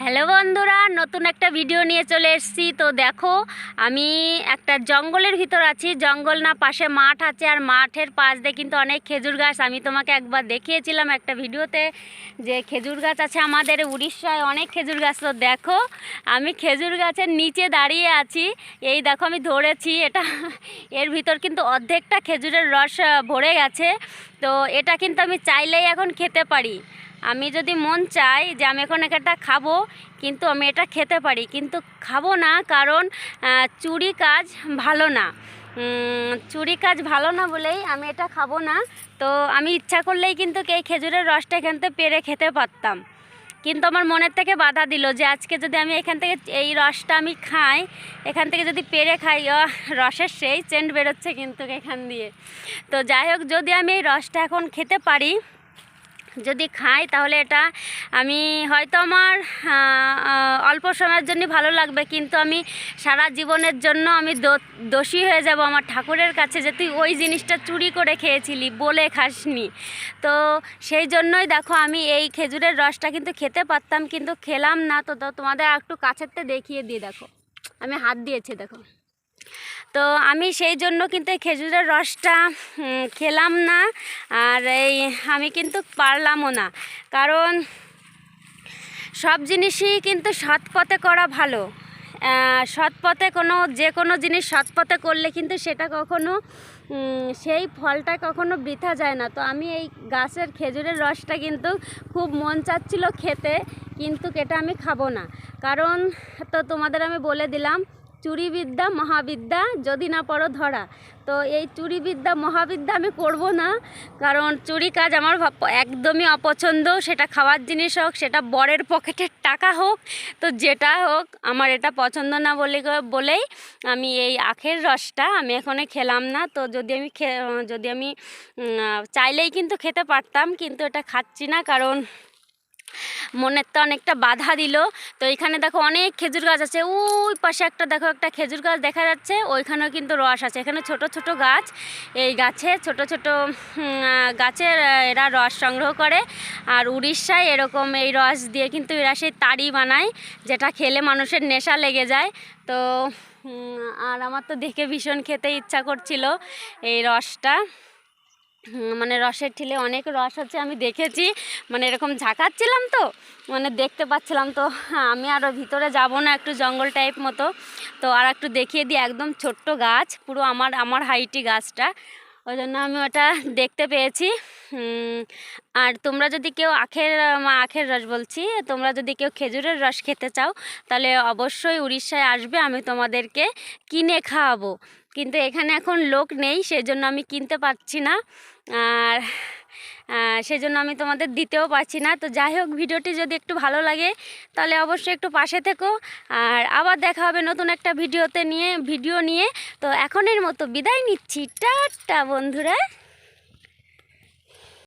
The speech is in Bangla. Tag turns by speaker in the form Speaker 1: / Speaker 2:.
Speaker 1: হ্যালো বন্ধুরা, নতুন একটা ভিডিও নিয়ে চলে এসেছি। তো দেখো, আমি একটা জঙ্গলের ভিতর আছি। জঙ্গল না, পাশে মাঠ আছে আর মাঠের পাশ দিয়ে কিন্তু অনেক খেজুর গাছ। আমি তোমাকে একবার দেখিয়েছিলাম একটা ভিডিওতে যে খেজুর গাছ আছে আমাদের উড়িষ্যায়, অনেক খেজুর গাছ। তো দেখো, আমি খেজুর গাছের নিচে দাঁড়িয়ে আছি। এই দেখো, আমি ধরেছি, এটা এর ভিতর কিন্তু অর্ধেকটা খেজুরের রস ভরে গেছে। তো এটা কিন্তু আমি চাইলেই এখন খেতে পারি। আমি যদি মন চাই যে আমি এখন একটা খাব, কিন্তু আমি এটা খেতে পারি, কিন্তু খাব না কারণ চুরি কাজ ভালো না। চুরি কাজ ভালো না বলেই আমি এটা খাব না। তো আমি ইচ্ছা করলেই কিন্তু এই খেজুরের রসটা এখান থেকে পেরে খেতে পারতাম। কিন্তু আমার মনের থেকে বাধা দিল যে আজকে যদি আমি এখান থেকে এই রসটা আমি খাই, এখান থেকে যদি পেরে খাই রসের সেই চেন্ট বেরোচ্ছে কিন্তু এখান দিয়ে। তো যাই হোক, যদি আমি এই রসটা এখন খেতে পারি যদি খাই তাহলে এটা আমি হয়তো আমার অল্প সময়ের জন্য ভালো লাগবে, কিন্তু আমি সারা জীবনের জন্য আমি দোষী হয়ে যাব আমার ঠাকুরের কাছে যে তুই ওই জিনিসটা চুরি করে খেয়েছিলি বলে খাসনি। তো সেই জন্যই দেখো আমি এই খেজুরের রসটা কিন্তু খেতে পারতাম, কিন্তু খেলাম না। তো তোমাদের একটু কাছেরতে দেখিয়ে দিয়ে দেখো। আমি হাত দিয়েছি, দেখো। তো আমি সেই জন্য কিন্তু খেজুরের রসটা খেলাম না। আর এই আমি কিন্তু পারলামও না। কারণ সব জিনিসই কিন্তু সৎ পথে করা ভালো। সৎ পথে কোনো, যে কোনো জিনিস সৎ পথে করলে কিন্তু সেটা কখনো সেই ফলটা কখনো বৃথা যায় না। তো আমি এই গাছের খেজুরের রসটা কিন্তু খুব মন চাচ্ছিল খেতে, কিন্তু এটা আমি খাব না। কারণ তো তোমাদের আমি বলে দিলাম চুরিবিদ্যা মহাবিদ্যা যদি না পড়ো ধরা। তো এই চুরিবিদ্যা মহাবিদ্যা আমি করব না, কারণ চুরি কাজ আমার একদমই অপছন্দ। সেটা খাওয়ার জিনিস হোক, সেটা বরের পকেটের টাকা হোক, তো যেটা হোক, আমার এটা পছন্দ না বলে বলেই আমি এই আখের রসটা আমি এখনও খেলাম না। তো যদি আমি যদি আমি চাইলেই কিন্তু খেতে পারতাম, কিন্তু এটা খাচ্ছি না, কারণ মনের তো অনেকটা বাধা দিল। তো এখানে দেখো অনেক খেজুর গাছ আছে। ওই পাশে একটা দেখো একটা খেজুর গাছ দেখা যাচ্ছে। ওইখানেও কিন্তু রস আছে। এখানে ছোট ছোট গাছ। এই গাছে ছোট ছোট গাছের এরা রস সংগ্রহ করে। আর উড়িষ্যায় এরকম এই রস দিয়ে কিন্তু এরা সেই তাড়ি বানায়, যেটা খেলে মানুষের নেশা লেগে যায়। তো আর আমার তো দেখে ভীষণ খেতে ইচ্ছা করছিল এই রসটা। মানে রসের ঠিলে অনেক রস হচ্ছে আমি দেখেছি। মানে এরকম ঝাঁকাচ্ছিলাম তো মানে দেখতে পাচ্ছিলাম তো আমি আরও ভিতরে যাব না, একটু জঙ্গল টাইপ মতো। তো আর একটু দেখিয়ে দিই, একদম ছোট্ট গাছ, পুরো আমার আমার হাইটি গাছটা। ওই জন্য আমি ওটা দেখতে পেয়েছি। আর তোমরা যদি কেউ আখের আখের রস বলছি, তোমরা যদি কেউ খেজুরের রস খেতে চাও, তাহলে অবশ্যই উড়িষ্যায় আসবে, আমি তোমাদেরকে কিনে খাওয়াবো। কিন্তু এখানে এখন লোক নেই, সেজন্য আমি কিনতে পারছি না। আর সেজন্য আমি তোমাদের দিতেও পারছি না। তো যাই হোক, ভিডিওটি যদি একটু ভালো লাগে, তাহলে অবশ্যই একটু পাশে থেকো। আর আবার দেখা হবে নতুন একটা ভিডিওতে নিয়ে, ভিডিও নিয়ে। তো এখনের মতো বিদায় নিচ্ছি। টাটা, বন্ধুরা।